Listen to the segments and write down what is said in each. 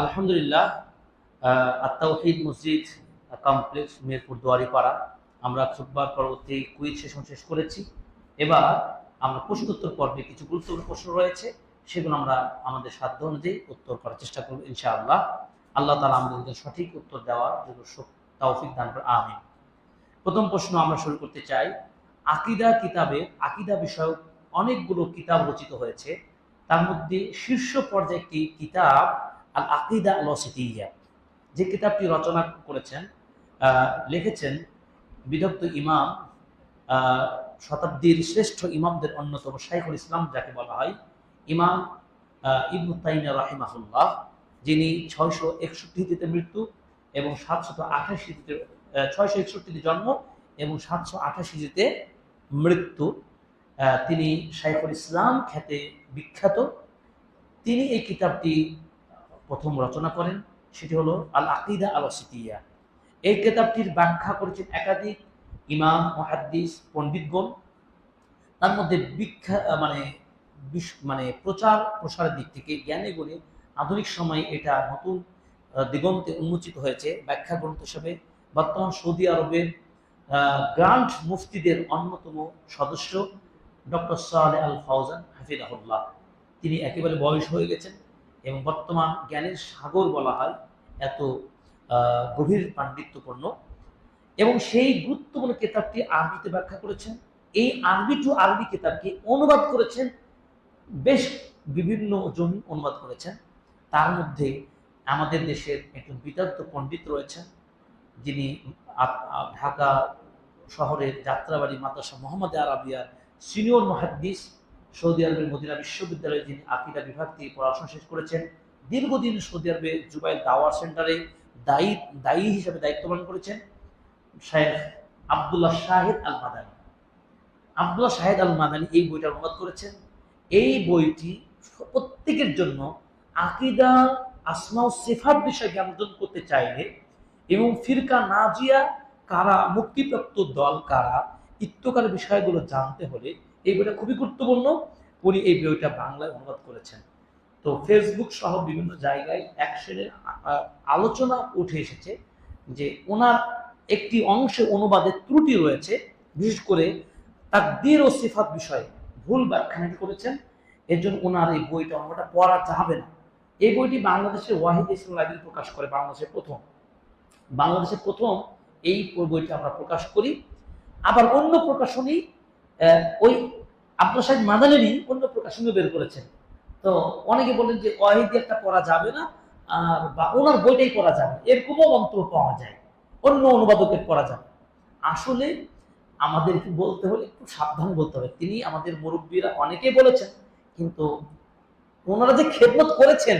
আলহামদুলিল্লাহ মসজিদ কমপ্লেক্স আমরা খুববার পরবর্তী কুইজ সেশন শেষ করেছি। এবার আমরা প্রশ্নোত্তর পর্বে কিছু গুরুত্বপূর্ণ প্রশ্ন রয়েছে, সেগুলো আমরা আমাদের সাধ্য অনুযায়ী উত্তর করার চেষ্টা করব, ইনশাআল্লাহ। আল্লাহ তালা আমাদেরকে সঠিক উত্তর দেওয়ার জন্য তৌফিক দান করে প্রথম প্রশ্ন আমরা শুরু করতে চাই, আকিদা কিতাবে আকিদা বিষয়ক অনেকগুলো কিতাব রচিত হয়েছে। তার মধ্যে শীর্ষ পর্যায়ে একটি কিতাব আল আকিদা লসিতিয়া যে কিতাবটি রচনা করেছেন লিখেছেন বিদগ্ধ ইমাম শতাব্দীর শ্রেষ্ঠ ইমামদের অন্যতম শাইখুল ইসলাম, যাকে বলা হয় ইমাম ইবনু তাইমিয়া রাহিমাহুল্লাহ, যিনি ছয়শো একষট্টিতে মৃত্যু এবং সাতশত আঠাশিতে ছয়শো একষট্টিতে জন্ম এবং সাতশো আঠাশিতে মৃত্যু। তিনি শাইখুল ইসলাম খ্যাতে বিখ্যাত। তিনি এই কিতাবটি প্রথম রচনা করেন, সেটি হলো আল আকিদা আল সিতিয়া এই কিতাবটির ব্যাখ্যা করেছেন একাধিক ইমাম, মহাদ্দিস, পণ্ডিতগণ। তার মধ্যে বিখ্যা মানে মানে প্রচার প্রসারের দিক থেকে জ্ঞানে গুণে আধুনিক সময়ে এটা নতুন দিগন্তে উন্মোচিত হয়েছে। ব্যাখ্যা গ্রন্থ হিসেবে বর্তমান সৌদি আরবের গ্রান্ড মুফতিদের অন্যতম সদস্য। ডক্টর সালে আল ফাউজান, হাফিজাহুল্লাহ। তিনি একেবারে বয়স হয়ে গেছেন এবং বর্তমান জ্ঞানের সাগর বলা হয়, এত গভীর পাণ্ডিত্যপূর্ণ। এবং সেই গুরুত্বপূর্ণ কিতাবটি আরবিতে ব্যাখ্যা করেছেন। এই আরবি টু আরবি কিতাবকে অনুবাদ করেছেন, বেশ বিভিন্ন জন অনুবাদ করেছেন। তার মধ্যে আমাদের দেশের একজন বিদগ্ধ পণ্ডিত রয়েছেন, যিনি ঢাকা শহরের যাত্রাবাড়ি মাদ্রাসা মোহাম্মদ আরাবিয়ার সিনিয়র মহাদ্দিস সৌদি আরবের মদিনা বিশ্ববিদ্যালয়ে যিনি আকিদা বিভাগ থেকে পড়াশোনা শেষ করেছেন, দীর্ঘদিন সৌদি আরবে জুবাইল দাওয়ার সেন্টারে দায়ী দায়ী হিসেবে দায়িত্ব পালন করেছেন শাহেখ আবদুল্লাহ শাহেদ আল মাদানী আবদুল্লাহ শাহেদ আল মাদানী এই বইটা অনুবাদ করেছেন। এই বইটি প্রত্যেকের জন্য আকিদা, আসমা ও সিফাত বিষয়ে জ্ঞান অর্জন করতে চাইলে এবং ফিরকা নাজিয়া কারা, মুক্তিপ্রাপ্ত দল কারা ইত্যকার বিষয়গুলো জানতে হলে এই বইটা খুবই গুরুত্বপূর্ণ। উনি এই বইটা বাংলায় অনুবাদ করেছেন। তো ফেসবুক সহ বিভিন্ন জায়গায় অ্যাকশনের আলোচনা উঠে এসেছে যে ওনার একটি অংশে অনুবাদের ত্রুটি রয়েছে, বিশেষ করে তাকদীর ও সিফাত বিষয়ে ভুল ব্যাখ্যানাটি করেছেন। এর জন্য ওনার এই বইটা ওনাটা পড়া চাবে না। এই বইটি বাংলাদেশের ওয়াহিদ ইসলাম লাইব্রেরি প্রকাশ করে, বাংলাদেশের প্রথম। বাংলাদেশের প্রথম এই বইটি আমরা প্রকাশ করি। আবার অন্য প্রকাশনী ওই আব্দুল সাহেব মাদানেরই অন্য প্রকাশনী বের করেছেন। তো অনেকে বলেন যে ওয়াহিদি একটা পড়া যাবে না, আর বা ওনার বইটাই পড়া যাবে। এর কোনো মন্ত্র পাওয়া যায়। অন্য অনুবাদকের পড়া যাবে। আসলে আমাদেরকে বলতে হলে একটু সাবধান বলতে হবে। তিনি আমাদের মুরব্বীরা অনেকেই বলেছেন, কিন্তু ওনারা যে খেদমত করেছেন,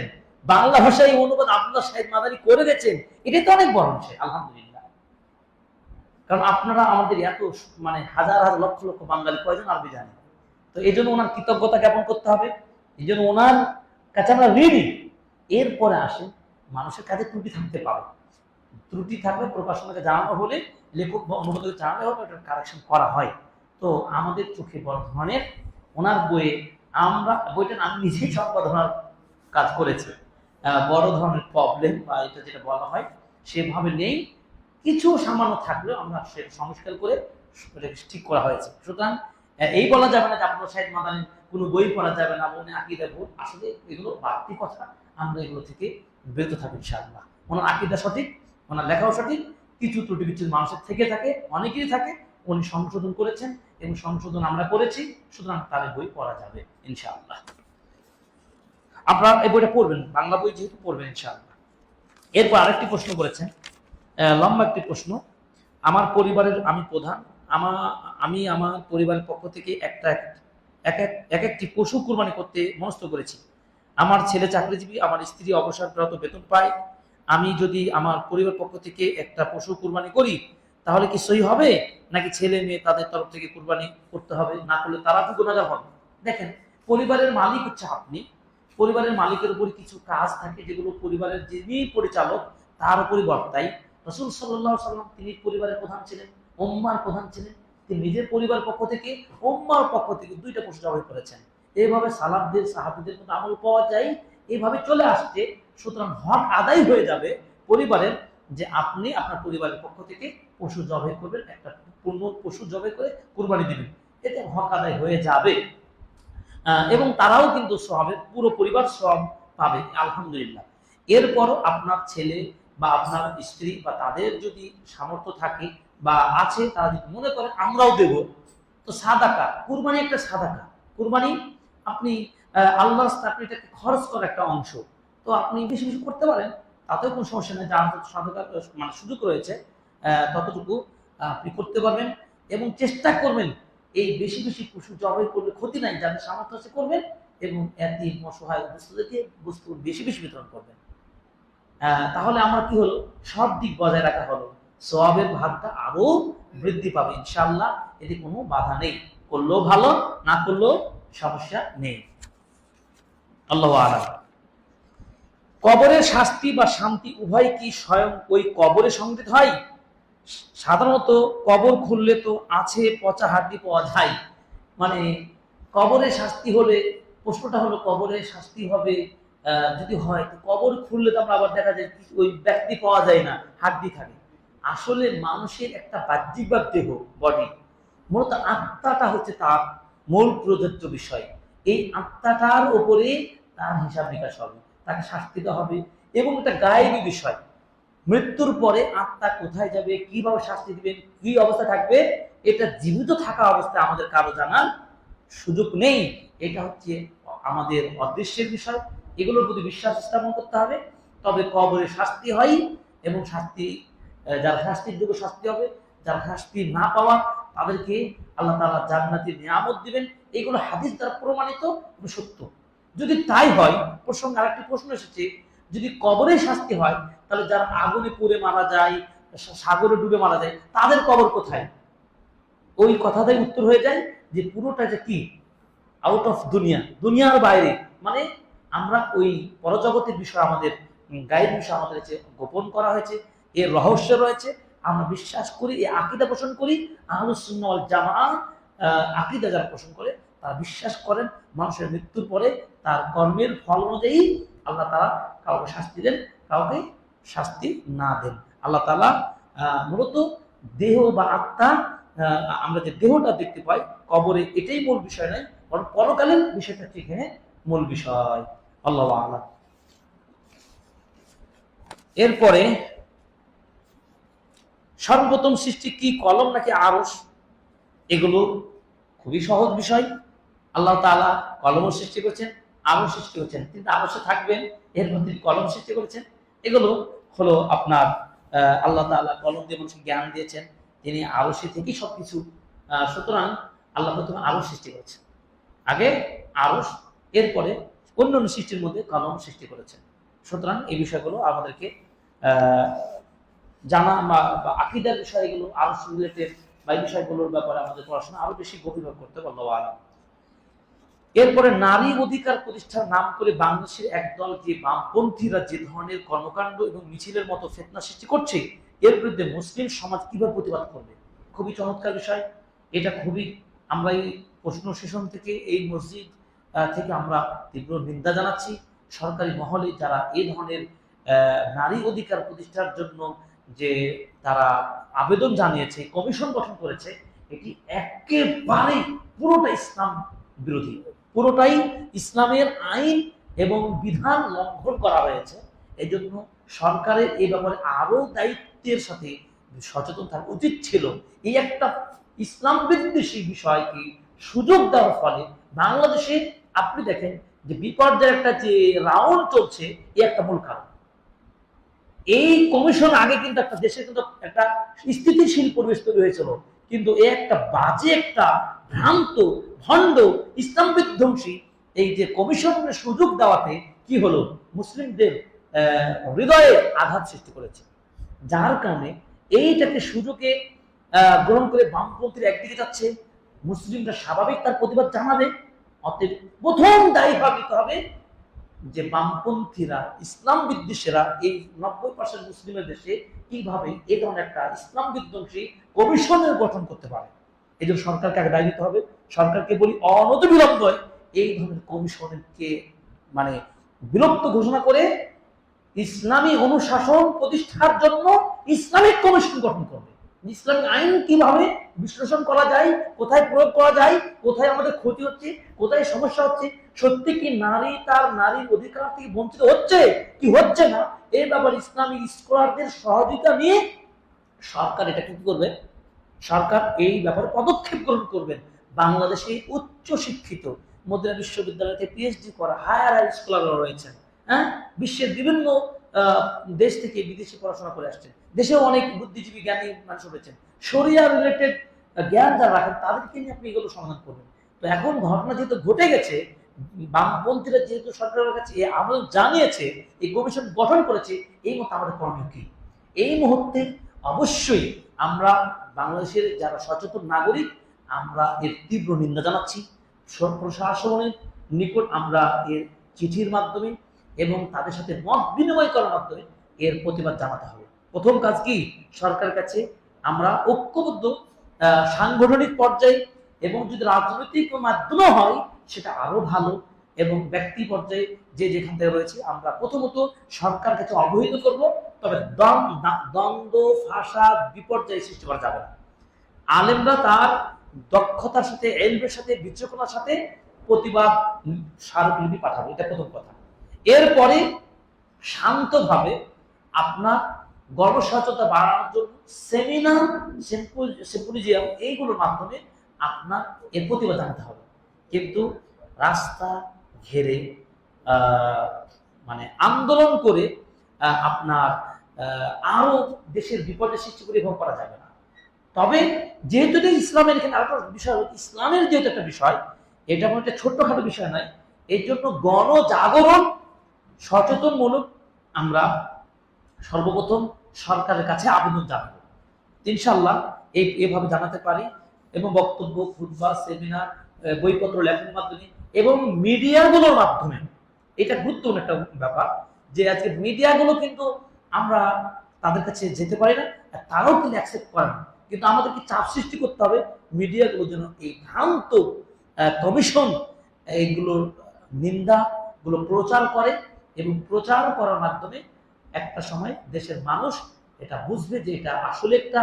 বাংলা ভাষায় অনুবাদ আব্দুল্লাহ সাহেব মাদারি করে গেছেন, এটাই তো অনেক বড় বিষয়, আলহামদুলিল্লাহ। কারণ আপনারা আমাদের এত মানে হাজার হাজার লক্ষ লক্ষ বাঙালি, কয়জন আরবি জানেন তো এই জন্য ওনার কৃতজ্ঞতা জ্ঞাপন করতে হবে। এই জন্য ওনার কাছে আমরা ঋণী এরপরে আসে, মানুষের কাছে ত্রুটি থাকতে পারে। ত্রুটি থাকলে প্রকাশনাকে জানানো হলে, লেখক বা অনুবাদকে জানানো হলে ওটা কারেকশন করা হয়। তো আমাদের চোখে বড় ধরনের ওনার বইয়ে আমরা, বইটা আমি নিজেই সম্পাদনার কাজ করেছি। বড় ধরনের প্রবলেম বা এটা যেটা বলা হয়, সেভাবে নেই। কিছু সামান্য থাকলেও আমরা সংস্কার করে ঠিক করা হয়েছে। সুতরাং এই বলা যাবে না যে আপনার সাহেব মাদানের কোনো বই পড়া যাবে না, মনে আকিদা ভুল। আসলে এগুলো বাড়তি কথা, আমরা এগুলো থেকে বিরত থাকি ইনশাআল্লাহ। ওনার আকিদা সঠিক, ওনার লেখাও সঠিক, কিছু ত্রুটি বিচ্ছুত মানুষের থেকে থাকে, অনেকেরই থাকে, উনি সংশোধন করেছেন এবং সংশোধন আমরা করেছি, সুতরাং তার বই পড়া যাবে ইনশাআল্লাহ। আপনারা এই বইটা পড়বেন, বাংলা বই যেহেতু পড়বেন ইনশাআল্লাহ। এরপর আরেকটি প্রশ্ন করেছেন লম্বা একটি প্রশ্ন। আমার পরিবারের আমি প্রধান, আমা, আমি আমার পরিবারের পক্ষ থেকে একটা এক এক এক একটি পশু কুরবানি করতে মনস্থ করেছি। আমার ছেলে চাকরিজীবী, আমার স্ত্রী অবসরপ্রাপ্ত বেতন পায়। আমি যদি আমার পরিবার পক্ষ থেকে একটা পশু কুরবানি করি, তাহলে কি সই হবে? নাকি ছেলে মেয়ে তাদের তরফ থেকে কুরবানি করতে হবে? না করলে তারা কি গুণাগার হবে? দেখেন, পরিবারের মালিক হচ্ছে আপনি। পরিবারের মালিকের উপর কিছু কাজ থাকে যেগুলো পরিবারের যিনি পরিচালক, তার উপরই বর্তায়। রসুল সাল্লাহ সাল্লাম তিনি পরিবারের প্রধান ছিলেন ওম্মার প্রধান ছিলেন, তিনি নিজের পরিবার পক্ষ থেকে ওম্মার পক্ষ থেকে দুইটা পশু জবাই করেছেন। এইভাবে সালাবদের সাহাবিদের মধ্যে আমল পাওয়া যায়, এইভাবে চলে আসছে, সুতরাং হক আদায় হয়ে যাবে পরিবারের যে আপনি আপনার পরিবারের পক্ষ থেকে পশু জবাই করবেন, একটা পূর্ণ পশু জবাই করে কুরবানি দিবেন। এতে হক আদায় হয়ে যাবে। এবং তারাও কিন্তু সবের পুরো পরিবার সব পাবে, আলহামদুলিল্লাহ। এরপরও আপনার ছেলে বা আপনার স্ত্রী বা তাদের যদি সামর্থ্য থাকে বা আছে, তারা যদি মনে করে, আমরাও দেব। তো সাদাকা, কুরবানি একটা সাদাকা। কুরবানি, আপনি রাস্তায় আপনি এটাকে খরচ করার একটা অংশ। তো আপনি বেশি বেশি করতে পারেন, তাতেও কোনো সমস্যা নেই। যার সাদাকা মানে সুযোগ রয়েছে ততটুকু আপনি করতে পারবেন এবং চেষ্টা করবেন এই বেশি বেশি পশু জবাই করলে ক্ষতি নাই, যাদের সামর্থ্য আছে করবেন এবং এতে অসহায় বস্তুদেরকে বস্তু বেশি বেশি বিতরণ করবেন। তাহলে আমার কি হলো? সব দিক বজায় রাখা হলো। সবের ভাগটা আরও বৃদ্ধি পাবে ইনশাল্লাহ এতে কোনো বাধা নেই। করলেও ভালো, না করলেও সমস্যা নেই। আল্লাহ আলাম। কবরের শাস্তি বা শান্তি উভয় কি স্বয়ং ওই কবরে সংগৃহীত হয়? সাধারণত কবর খুললে তো আছে পচা হাড্ডি পাওয়া যায়। মানে কবরে শাস্তি হলে প্রশ্নটা হলো, কবরে শাস্তি হবে যদি হয় কবর খুললে তো আমরা আবার দেখা যায় ওই ব্যক্তি পাওয়া যায় না, হাড্ডি থাকে। আসলে মানুষের একটা বাহ্যিক বা দেহ বডি মূলত আত্মাটা হচ্ছে তার মূল প্রযোজ্য বিষয়। এই আত্মাটার ওপরে তার হিসাব নিকাশ হবে, তাকে শাস্তি দেওয়া হবে এবং এটা গায়েবী বিষয়। মৃত্যুর পরে আত্মা কোথায় যাবে, কীভাবে শাস্তি দিবেন, কি অবস্থা থাকবে, এটা জীবিত থাকা অবস্থায় আমাদের কারও জানার সুযোগ নেই। এটা হচ্ছে আমাদের অদৃশ্যের বিষয়। এগুলোর প্রতি বিশ্বাস স্থাপন করতে হবে। তবে কবরে শাস্তি হয় এবং শাস্তি যারা শাস্তির যোগ্য শাস্তি হবে, যারা শাস্তি না পাওয়া, তাদেরকে আল্লাহ তালা জান্নাতের নিয়ামত দিবেন। এগুলো হাদিস দ্বারা প্রমাণিত সত্য। যদি তাই হয়, প্রসঙ্গে আরেকটি প্রশ্ন এসেছে, যদি কবরে শাস্তি হয়, তাহলে যারা আগুনে পুড়ে মারা যায় সাগরে ডুবে মারা যায়, তাদের কবর কোথায়? ওই কথাটাই উত্তর হয়ে যায় যে পুরোটা যে কি? আউট অফ দুনিয়া। দুনিয়ার বাইরে। মানে আমরা ওই পরজগতের বিষয় আমাদের গায়ের বিষয় আমাদের গোপন করা হয়েছে, এর রহস্য রয়েছে। আমরা বিশ্বাস করি এই আকিদা পোষণ করি আহলুসুন্নাল জামা আকিদা যারা পোষণ করে, তারা বিশ্বাস করেন মানুষের মৃত্যুর পরে তার কর্মের ফল অনুযায়ী আল্লাহ তারা কাউকে শাস্তি দেন, কাউকে শাস্তি না দেন। আল্লাহ তালা মূলত দেহ বা আত্মা আমরা যে দেহটা দেখতে পাই, কবরে এটাই মূল বিষয় নয়, বরং পরকালীন বিষয়টা ঠিক হ্যাঁ মূল বিষয়। আল্লাহ আল্লাহ এরপরে সর্বপ্রথম সৃষ্টি কি কলম নাকি আরস এগুলো খুবই সহজ বিষয়। আল্লাহ তাআলা কলম সৃষ্টি করেছেন আরও সৃষ্টি করেছেন। কিন্তু আরসে থাকবেন এরপর তিনি কলম সৃষ্টি করেছেন। এগুলো হলো আপনার আল্লাহ তাআলা কলম দিয়ে মানুষকে জ্ঞান দিয়েছেন তিনি আরসি থেকেই সবকিছু আহ, সুতরাং আল্লাহ প্রথমে আরও সৃষ্টি করেছেন। আগে আরস এরপরে অন্য অন্য সৃষ্টির মধ্যে কলম সৃষ্টি করেছেন। সুতরাং এই বিষয়গুলো আমাদেরকে জানা বা আকিদার বিষয়গুলো আরও রিলেটেড বা এই বিষয়গুলোর ব্যাপারে আমাদের পড়াশোনা আরও বেশি গভীরভাবে করতে পারল আলাম। এরপরে নারী অধিকার প্রতিষ্ঠার নাম করে বাংলাদেশের একদল যে বামপন্থীরা যে ধরনের কর্মকাণ্ড এবং মিছিলের মতো ফেতনা সৃষ্টি করছে, এর বিরুদ্ধে মুসলিম সমাজ কীভাবে প্রতিবাদ করবে? খুবই চমৎকার বিষয়। এটা খুবই, আমরা এই প্রশ্ন সেশন থেকে এই মসজিদ থেকে আমরা তীব্র নিন্দা জানাচ্ছি। সরকারি মহলে যারা এই ধরনের নারী অধিকার প্রতিষ্ঠার জন্য যে তারা আবেদন জানিয়েছে, কমিশন গঠন করেছে, এটি একেবারে পুরোটা ইসলাম বিরোধী। পুরোটাই ইসলামের আইন এবং বিধান লঙ্ঘন করা হয়েছে। এই জন্য সরকারের এই ব্যাপারে আরও দায়িত্বের সাথে সচেতন থাকা উচিত ছিল। এই একটা ইসলাম বিদ্বেষী বিষয়কে সুযোগ দেওয়ার ফলে বাংলাদেশে আপনি দেখেন যে বিপর্যয়ের একটা যে রাউন্ড চলছে, এই একটা মূল কারণ। এই কমিশন আগে কিন্তু একটা দেশে কিন্তু একটা স্থিতিশীল পরিবেশ তৈরি হয়েছিল। কিন্তু এ একটা বাজে একটা ভ্রান্ত, ভণ্ড ইসলাম বিধ্বংসী এই যে কমিশনের সুযোগ দেওয়াতে কি হলো? মুসলিমদের হৃদয়ে আঘাত সৃষ্টি করেছে। যার কারণে এইটাকে সুযোগে গ্রহণ করে বামপন্থীর একদিকে যাচ্ছে, মুসলিমরা স্বাভাবিক তার প্রতিবাদ জানাবে অতএব প্রথম দায়ী ভাবিতে হবে যে বামপন্থীরা, ইসলাম বিদ্বেষীরা, এই নব্বই পার্সেন্ট মুসলিমের দেশে কীভাবে এই ধরনের একটা ইসলাম বিধ্বংসী কমিশনের গঠন করতে পারে। এই জন্য সরকারকে আগে দায় দিতে হবে। সরকারকে বলি অনতিবিলম্ব এই ধরনের কমিশনকে মানে বিলুপ্ত ঘোষণা করে ইসলামী অনুশাসন প্রতিষ্ঠার জন্য ইসলামিক কমিশন গঠন করবে। ইসলামিক আইন কীভাবে বিশ্লেষণ করা যায়, কোথায় প্রয়োগ করা যায়, কোথায় আমাদের ক্ষতি হচ্ছে, কোথায় সমস্যা হচ্ছে, সত্যি কি নারী তার নারীর অধিকার থেকে বঞ্চিত হচ্ছে, কি হচ্ছে না? এই ব্যাপারে ইসলামী স্কলারদের সহযোগিতা নিয়ে সরকার এটা কি করবে? সরকার এই ব্যাপারে পদক্ষেপ গ্রহণ করবেন। বাংলাদেশে উচ্চ শিক্ষিত মদিনা বিশ্ববিদ্যালয়তে পিএইচডি করা হায়ার হায়ার স্কলাররা রয়েছেন। হ্যাঁ? বিশ্বের বিভিন্ন দেশ থেকে বিদেশে পড়াশোনা করে আসছেন। দেশেও অনেক বুদ্ধিজীবী জ্ঞানী মানুষ রয়েছেন। সরিয়া রিলেটেড জ্ঞান যারা রাখেন, তাদেরকে নিয়ে আপনি এগুলো সমাধান করবেন। তো এখন ঘটনা যেহেতু ঘটে গেছে, বামপন্থীরা যেহেতু সরকারের কাছে এই আবেদন জানিয়েছে, এই কমিশন গঠন করেছে, এই মতো আমাদের করণীয় কি? এই মুহূর্তে অবশ্যই আমরা বাংলাদেশের যারা সচেতন নাগরিক, আমরা এর তীব্র নিন্দা জানাচ্ছি। প্রশাসনের নিকট আমরা এর চিঠির মাধ্যমে এবং তাদের সাথে মত বিনিময় করার মাধ্যমে এর প্রতিবাদ জানাতে হবে। প্রথম কাজ কি? সরকারের কাছে আমরা ঐক্যবদ্ধ সাংগঠনিক পর্যায়ে এবং যদি রাজনৈতিক মাধ্যমে হয়, সেটা আরও ভালো এবং ব্যক্তি পর্যায়ে যে যেখান থেকে রয়েছে, আমরা প্রথমত সরকার কাছে অবহিত করব, তবে দ্বন্দ্ব ফাসাদ বিপর্যয় সৃষ্টি করা যাবে না। আলেমরা তার দক্ষতার সাথে এলবের সাথে, বিচক্ষণার সাথে প্রতিবাদ, স্মারকলিপি পাঠাবে। এটা প্রথম কথা। এরপরে শান্তভাবে আপনার গর্ভসচেতনতা বাড়ানোর জন্য সেমিনার সিম্পোজিয়াম এইগুলোর মাধ্যমে আপনার এর প্রতিবাদ জানাতে হবে। কিন্তু রাস্তা ঘেরে মানে আন্দোলন করে আপনার আহ, আরও দেশের বিপর্যয় সৃষ্টি করে এভাবে করা যাবে না। তবে যেহেতু এটা ইসলামের এখানে আরেকটা বিষয় ইসলামের যেহেতু একটা বিষয় এটা কোনো একটা ছোট্টখাটো বিষয় নয় এর জন্য গণজাগরণ সচেতনমূলক আমরা সর্বপ্রথম সরকারের কাছে আবেদন জানাব। ইনশাল্লাহ এই এভাবে জানাতে পারি এবং বক্তব্য, ফুটবল, সেমিনার বইপত্র, লেখনের মাধ্যমে এবং মিডিয়াগুলোর মাধ্যমে। এটা গুরুত্বপূর্ণ একটা ব্যাপার যে আজকে মিডিয়াগুলো কিন্তু আমরা তাদের কাছে যেতে পারি না আর তারাও কিন্তু অ্যাকসেপ্ট করে না। কিন্তু আমাদেরকে চাপ সৃষ্টি করতে হবে মিডিয়াগুলোর জন্য এই ভ্রান্ত কমিশন এইগুলোর নিন্দাগুলো প্রচার করে এবং প্রচার করার মাধ্যমে একটা সময় দেশের মানুষ এটা বুঝবে যে এটা আসলে একটা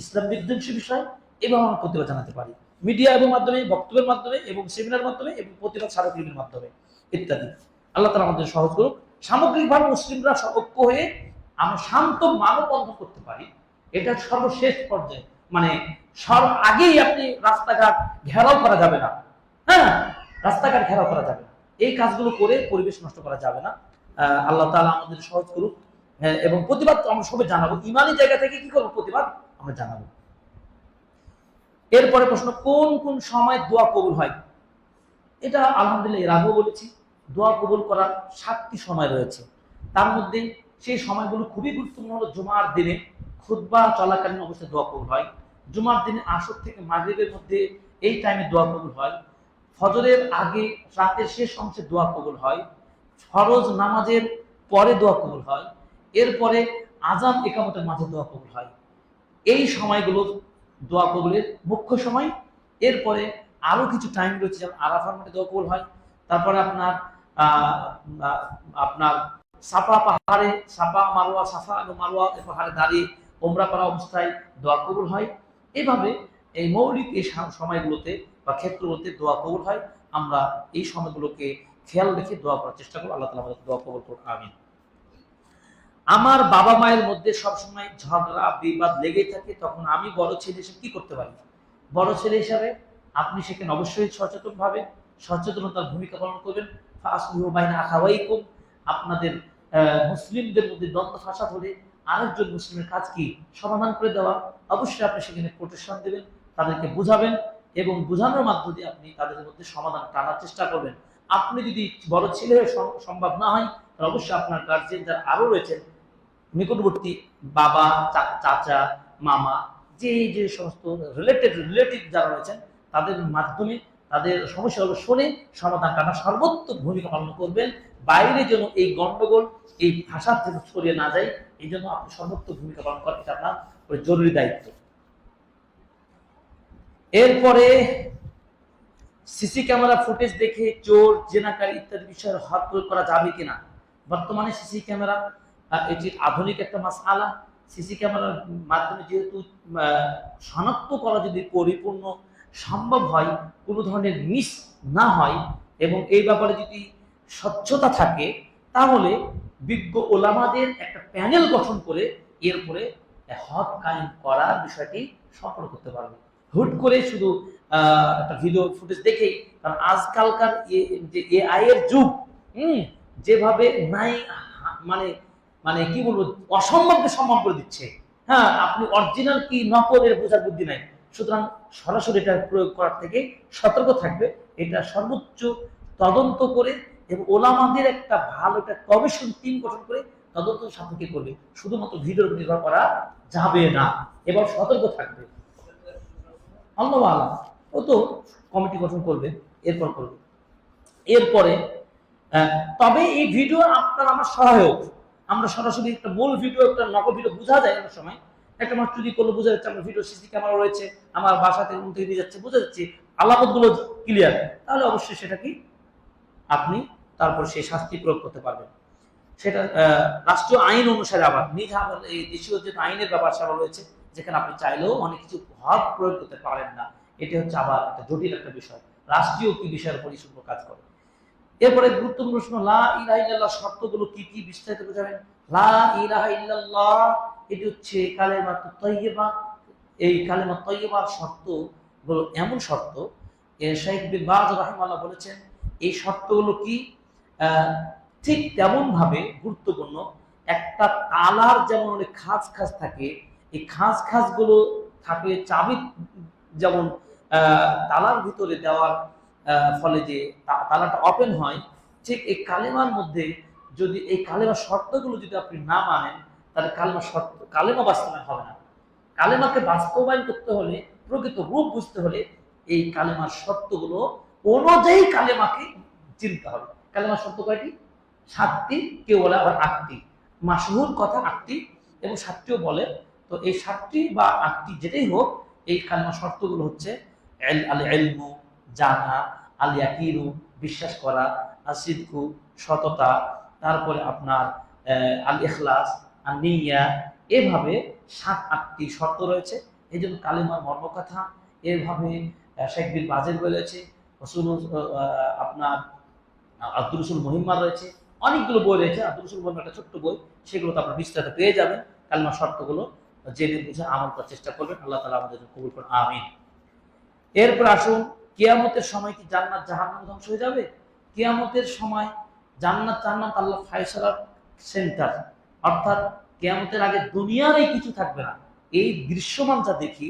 ইসলাম বিধ্বংসী বিষয় এবং আমরা প্রতিবাদ জানাতে পারি। মিডিয়া এবং মাধ্যমে, বক্তব্যের মাধ্যমে এবং সেমিনার মাধ্যমে এবং প্রতিবাদ স্মারকলিপির মাধ্যমে ইত্যাদি। আল্লাহ তালা আমাদের সহজ করুক। সামগ্রিকভাবে মুসলিমরা ঐক্য হয়ে আমরা শান্ত মানববন্ধন করতে পারি। এটা সর্বশেষ পর্যায়ে। মানে সব আগেই আপনি রাস্তাঘাট ঘেরাও করা যাবে না। হ্যাঁ রাস্তাঘাট ঘেরাও করা যাবে না। এই কাজগুলো করে পরিবেশ নষ্ট করা যাবে না। আল্লাহ তাআলা আমাদের সহজ করুক। হ্যাঁ, এবং প্রতিবাদ তো আমরা সবাই জানাব। ইমানি জায়গা থেকে কি করব প্রতিবাদ? আমরা জানাব। এরপরে প্রশ্ন কোন কোন সময় দোয়া কবুল হয়? এটা আলহামদুলিল্লাহ এর আগেও বলেছি দোয়া কবুল করার সাতটি সময় রয়েছে। তার মধ্যে সেই সময়গুলো খুবই গুরুত্বপূর্ণ হলো জুমার দিনে খুতবা চলাকালীন অবস্থায় দোয়া কবুল হয়। জুমার দিনে আসর থেকে মাগরিবের মধ্যে এই টাইমে দোয়া কবুল হয়। ফজরের আগে রাতের শেষ অংশে দোয়া কবুল হয়। ফরজ নামাজের পরে দোয়া কবুল হয়, এরপরে আজান একামতের মাঝে দোয়া কবুল হয়। এই সময়গুলো দোয়া কবুলের মুখ্য সময়। এরপরে আরও কিছু টাইম রয়েছে যেমন আরাফার মধ্যে দোয়া কবুল হয়, তারপরে আপনার আপনার সাফা পাহাড়ে, সাফা মারোয়া সাফা এবং মারোয়া পাহাড়ে দাঁড়িয়ে ওমরা করা অবস্থায় দোয়া কবুল হয়। এভাবে এই মৌলিক এই সময়গুলোতে বা ক্ষেত্রগুলোতে দোয়া কবুল হয়। আমরা এই সময়গুলোকে খেয়াল রেখে দোয়া করার চেষ্টা করব আল্লাহ তালা আমাদের দোয়া কবুল করুন আমিন। আমার বাবা মায়ের মধ্যে সবসময় ঝগড়া, বিবাদ লেগেই থাকে, তখন আমি বড় ছেলে হিসেবে কি করতে পারি? বড় ছেলে হিসাবে আপনি সেখানে অবশ্যই সচেতন ভাবে সচেতনতার ভূমিকা পালন করবেন। আপনাদের মুসলিমদের মধ্যে দ্বন্দ্ব ফাসাদ হলে আরেকজন মুসলিমের কাজ কি? সমাধান করে দেওয়া। অবশ্যই আপনি সেখানে প্রোটেকশন দেবেন, তাদেরকে বুঝাবেন এবং বোঝানোর মাধ্যমে আপনি তাদের মধ্যে সমাধান টানার চেষ্টা করবেন। আপনি যদি বড় ছেলে সম্ভব না হয়, তাহলে অবশ্যই আপনার গার্জেন যারা আরও রয়েছেন, নিকটবর্তী বাবা চাচা, মামা, যে যে সমস্ত রিলেটেড রিলেটিভ যারা রয়েছেন, তাদের মাধ্যমে, তাদের সমস্যাগুলো শুনে সমাধান টানা সর্বোত্তম ভূমিকা পালন করবেন। বাইরে যেন এই গন্ডগোল, এই ভাষা থেকে ছড়িয়ে না যায়, এই জন্য আপনি সর্বোত্তম ভূমিকা পালন করেন এটা আপনার জরুরি দায়িত্ব। এরপরে সিসি ক্যামেরা ফুটেজ দেখে চোর, জেনাকার ইত্যাদি বিষয়ের হাত প্রয়োগ করা যাবে কিনা? বর্তমানে সিসি ক্যামেরা এটি আধুনিক একটা মাস আলা সিসি ক্যামেরার মাধ্যমে যেহেতু শনাক্ত করা যদি পরিপূর্ণ সম্ভব হয়, কোনো ধরনের মিস না হয় এবং এই ব্যাপারে যদি স্বচ্ছতা থাকে, তাহলে বিজ্ঞ ওলামাদের একটা প্যানেল গঠন করে এরপরে হক কায়েম করার বিষয়টি সফল করতে পারবে। হুট করে শুধু একটা ভিডিও ফুটেজ দেখেই, কারণ আজকালকার যে এআই এর যুগ, হুম, যেভাবে নাই মানে মানে কি বলব, অসম্ভবকে সম্ভব করে দিচ্ছে। হ্যাঁ আপনি অরিজিনাল কি নকল এর বোঝার বুদ্ধি নাই। সুতরাং সরাসরি এটা প্রয়োগ করার থেকে সতর্ক থাকবে। এটা সর্বোচ্চ তদন্ত করে এবং ওলামাদের একটা ভালো একটা কমিশন টিম গঠন করে তদন্ত সাপেক্ষে করবে? শুধুমাত্র ভিডিওর নির্ভর করা যাবে না। এবং সতর্ক থাকবে। আল্লাহ আলাম। ও তো কমিটি গঠন করবে, এরপর করবে। এরপরে তবে এই ভিডিও আপনার আমার সহায়ক। আমরা সরাসরি একটা মূল ভিডিও একটা নকল ভিডিও বোঝা যায় অনেক সময়। একটা মানুষ চুরি করলে, বোঝা যাচ্ছে আমার ভিডিও সিসি ক্যামেরা রয়েছে, আমার বাসাতে রুম থেকে নিয়ে যাচ্ছে, বোঝা যাচ্ছে আলামতগুলো ক্লিয়ার তাহলে অবশ্যই সেটা কি আপনি তারপর সেই শাস্তি প্রয়োগ করতে পারবেন। সেটা রাষ্ট্রীয় আইন অনুসারে আবার, নিজ এই দেশীয় যে আইনের ব্যাপার স্যাপার রয়েছে, যেখানে আপনি চাইলেও অনেক কিছু হক প্রয়োগ করতে পারেন না। এটি হচ্ছে আবার একটা জটিল একটা বিষয়। রাষ্ট্রীয় কি বিষয়ের উপরই শুধু কাজ করে? এরপরে গুরুত্বপূর্ণ প্রশ্ন, লা ইলাহা ইল্লাল্লাহ শর্তগুলো কি কি বিস্তারিত বোঝাবেন লা ইলাহা ইল্লাল্লাহ, এটি হচ্ছে কালেমা তৈয়বা এই কালেমা তৈয়বার শর্তগুলো এমন শর্ত শাইখ বিন বাজ রাহিমাল্লাহ বলেছেন, এই শর্তগুলো কি? ঠিক তেমন ভাবে গুরুত্বপূর্ণ, একটা তালার যেমন অনেক খাঁজ খাঁজ থাকে, এই খাঁজ খাঁজগুলো থাকে চাবি যেমন তালার ভিতরে দেওয়ার ফলে যে তালাটা ওপেন হয়, ঠিক এই কালেমার মধ্যে যদি এই কালেমার শর্তগুলো যদি আপনি না মানেন, তাহলে কালেমা শর্ত, কালেমা বাস্তবায়ন হবে না। কালেমাকে বাস্তবায়ন করতে হলে, প্রকৃত রূপ বুঝতে হলে এই কালেমার শর্তগুলো অনুযায়ী কালেমাকে চিনতে হবে। কালেমার শর্ত কয়টি? সাতটি, কেউ বলে আবার আটটি। মাসহুর কথা আটটি, এবং সাতটিও বলে। তো এই সাতটি বা আটটি যেটাই হোক, এই কালেমা শর্তগুলো হচ্ছে আল জানা আল ইয়াকিনু বিশ্বাস করা আসিদকু সততা তারপরে আপনার আল ইখলাস আর নিয়া এভাবে সাত আটটি শর্ত রয়েছে। এই জন্য কালেমার মর্মকথা এভাবে আহ, শেখ বিন বাজের বলেছে রসুল আপনার আব্দুল রসুল মহিম্মা রয়েছে অনেকগুলো বই রয়েছে আব্দুল রসুল মহিমার একটা ছোট্ট বই সেগুলো তো আপনার বিস্তারিত পেয়ে যাবেন। কালেমার শর্তগুলো জেনে বুঝে আমল করার চেষ্টা করবেন। আল্লাহ তালা আমাদের কবুল করুন আমিন। এরপর আসুন, কেয়ামতের সময় কি জান্নাত জাহান্নাম ধ্বংস হয়ে যাবে? কেয়ামতের সময় জান্নাত জান্নাত আল্লাহ ফায়সালার সেন্টার অর্থাৎ কেয়ামতের আগে দুনিয়ার এই কিছু থাকবে না। এই দৃশ্যমান যা দেখি,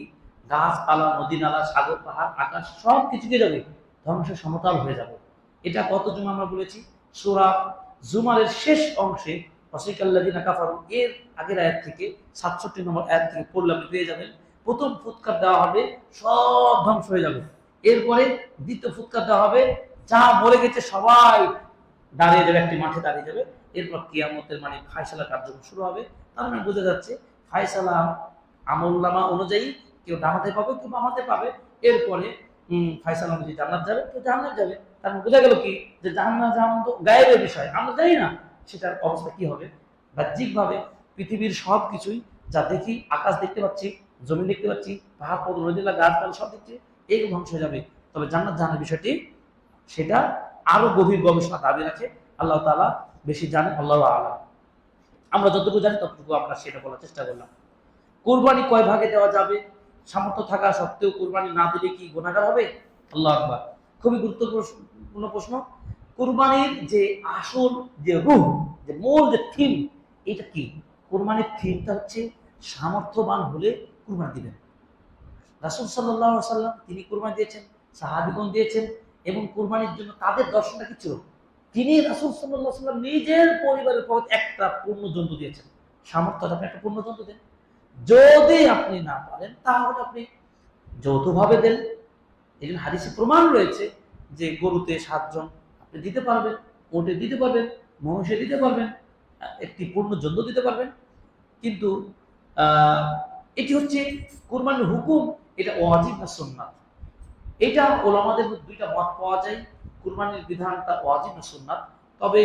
গাছপালা নদী নালা সাগর, পাহাড়, আকাশ, সব কিছু কি যাবে ধ্বংসের সমতল হয়ে যাবে। এটা কত জুমা আমরা বলেছি? সুরা জুমারের শেষ অংশে অসিকাল্লাদিনা কাফারু, এর আগের আয়াত থেকে সাতষট্টি নম্বর আয়াত থেকে পড়লে আপনি পেয়ে যাবেন। প্রথম ফুৎকার দেওয়া হবে, সব ধ্বংস হয়ে যাবে। এরপরে দ্বিতীয় ফুৎকার দেওয়া হবে, যা মরে গেছে সবাই দাঁড়িয়ে যাবে, একটি মাঠে দাঁড়িয়ে যাবে। এরপর কিয়ামতের মানে ফায়সালা কার্যক্রম শুরু হবে। তার মানে বোঝা যাচ্ছে, ফায়সালা আমল্লামা অনুযায়ী কেউ ডানাতে পাবে, কেউ বামাতে পাবে। এরপরে ফায়সালা অনুযায়ী জান্নাত যাবে, কেউ জান্নাত যাবে। তার মানে বোঝা গেল কি? যে জান্নাত জাহান্নাম তো গায়েবের বিষয়, আমরা জানি না সেটার অবস্থা কি হবে। বাহ্যিকভাবে পৃথিবীর সব কিছুই যা দেখি, আকাশ দেখতে পাচ্ছি জমি দেখতে পাচ্ছি, পাহাড় পর্বত নদীলা গাছপালা সব দেখছি এগুলো ধ্বংস হয়ে যাবে। তবে জান্নাত জানার বিষয়টি সেটা আরও গভীর গবেষণা দাবি রাখে। আল্লাহ তাআলা বেশি জানে আল্লাহ আলাম। আমরা যতটুকু জানি, ততটুকু আমরা সেটা বলার চেষ্টা করলাম। কোরবানি কয় ভাগে দেওয়া যাবে? সামর্থ্য থাকা সত্ত্বেও কোরবানি না দিলে কি গুণাগার হবে? আল্লাহ আকবার। খুবই গুরুত্বপূর্ণ প্রশ্ন কোরবানির যে আসল যে রূপ, যে মূল যে থিম এটা কি? কোরবানির থিমটা হচ্ছে সামর্থ্যবান হলে কোরবানি দিবেন। রাসুল সাল্লাহ সাল্লাম তিনি কোরবানি দিয়েছেন, সাহাবিগণ দিয়েছেন এবং কুরবানির জন্য তাদের দর্শনটা কি ছিল? তিনি রাসুল সাল্লাহ সাল্লাম নিজের পরিবারের পর একটা পূর্ণ জন্তু দিয়েছেন। সামর্থ্য আপনি একটা পূর্ণ জন্তু দেন। যদি আপনি না পারেন, তাহলে আপনি যৌথভাবে দেন। এই জন্য হাদিসে প্রমাণ রয়েছে যে গরুতে সাতজন আপনি দিতে পারবেন ওটে দিতে পারবেন, মহিষে দিতে পারবেন, একটি পূর্ণ জন্তু দিতে পারবেন। কিন্তু এটি হচ্ছে কোরবানির হুকুম, এটা ওয়াজিব না সুন্নাত? এটা ওলামাদের দুইটা মত পাওয়া যায়, কুরবানির বিধানটা ওয়াজিব না সুন্নাত। তবে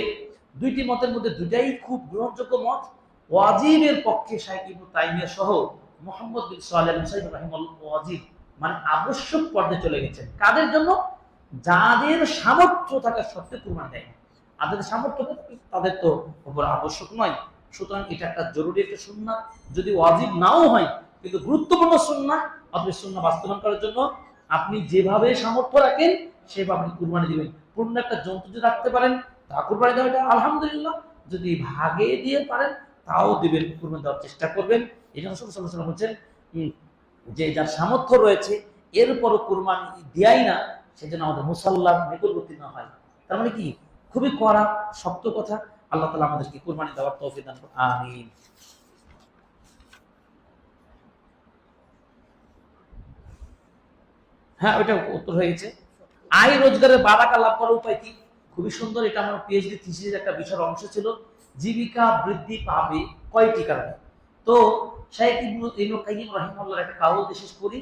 দুইটি মতের মধ্যে দুটাই খুব গ্রহণযোগ্য মত। ওয়াজিবের পক্ষে ইবনু তাইমিয়া সহ মোহাম্মদ বিন সালেহ মুসাইদ রাহিমাহুল্লাহ ওয়াজিব মানে আবশ্যক পর্যায়ে চলে গেছেন। কাদের জন্য? যাদের সামর্থ্য থাকা সত্ত্বেও কুরবানি দেয় না। আর যাদের সামর্থ্য তাদের তো উপর আবশ্যক নয়। সুতরাং এটা একটা জরুরি একটা সুন্না যদি ওয়াজিব নাও হয়, কিন্তু গুরুত্বপূর্ণ সুন্না আপনি সুন্না বাস্তবায়ন করার জন্য আপনি যেভাবে সামর্থ্য রাখেন, সেভাবে আপনি কুরবানি দিবেন। পূর্ণ একটা জন্তু যদি রাখতে পারেন তা কুরবানি দেওয়া এটা আলহামদুলিল্লাহ। যদি ভাগে দিয়ে পারেন, তাও দিবেন, কুরবানি দেওয়ার চেষ্টা করবেন। এই জন্য সব সময় বলছেন যে যার সামর্থ্য রয়েছে এরপরও কুরবানি দেয়াই না, সেজন্য আমাদের মুসাল্লার নিকটবর্তী না হয়। তার মানে কি? খুবই কড়া, শক্ত কথা। আল্লাহ তালা আমাদেরকে কুরবানি দেওয়ার তৌফিক দান। আমিন। হ্যাঁ ওইটা উত্তর হয়ে গেছে। আয় রোজগারের বারাকা লাভ করার উপায় কি? খুবই সুন্দর, এটা আমার পিএইচডি থিসিসের একটা বিষয়ের অংশ ছিল। জীবিকা বৃদ্ধি পাবে কয়টি কারণে? তো শাইখ ইবনু ইবনু কাইয়িম রাহিমাহুল্লাহর একটা কাউল বিশেষ করি।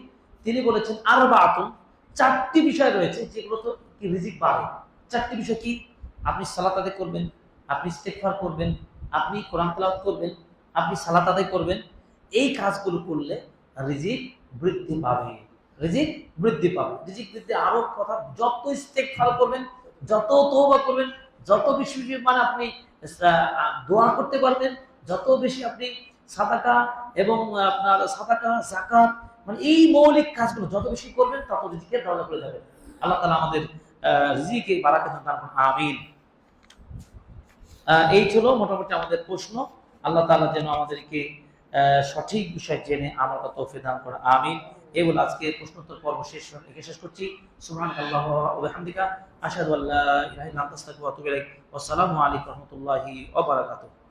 তিনি বলেছেন আর বাতুন চারটি বিষয় রয়েছে যেগুলো তো রিজিক বাড়ে। চারটি বিষয় কি? আপনি সালাত আদায় করবেন আপনি ইস্তেগফার করবেন, আপনি কোরআন তেলাওয়াত করবেন, আপনি সালাত আদায় করবেন, এই কাজগুলো করলে রিজিক বৃদ্ধি পাবে। রিজিক বৃদ্ধি পাবে। রিজিক বৃদ্ধি আরও কথা, যত ইস্তেগফার করবেন, যত তওবা করবেন, যত বেশি মানে আপনি দোয়া করতে পারবেন, যত বেশি আপনি সাদাকা এবং আপনার সাদাকা জাকাত মানে এই মৌলিক কাজগুলো যত বেশি করবেন, তত রিজিকের দরজা খুলে যাবে। আল্লাহ তাআলা আমাদের রিজিকে বারাকাত দান আমিন। এই ছিল মোটামুটি আমাদের প্রশ্ন। আল্লাহ তালা যেন আমাদেরকে সঠিক বিষয় জেনে আমার কথা দান করা আমিন। এবং আজকে প্রশ্নোত্তর পর্ব শেষ শেষ করছি। সুমানিকা ওয়া বিহামদিকা। আশহাদু আল্লা ইলাহা ইল্লা আনতা আস্তাগফিরুকা ওয়া আতুবু ইলাইক। ওয়া আসসালামু আলাইকুম রহমতুল্লাহ রাহমাতুল্লাহি ওয়া বারাকাতুহু।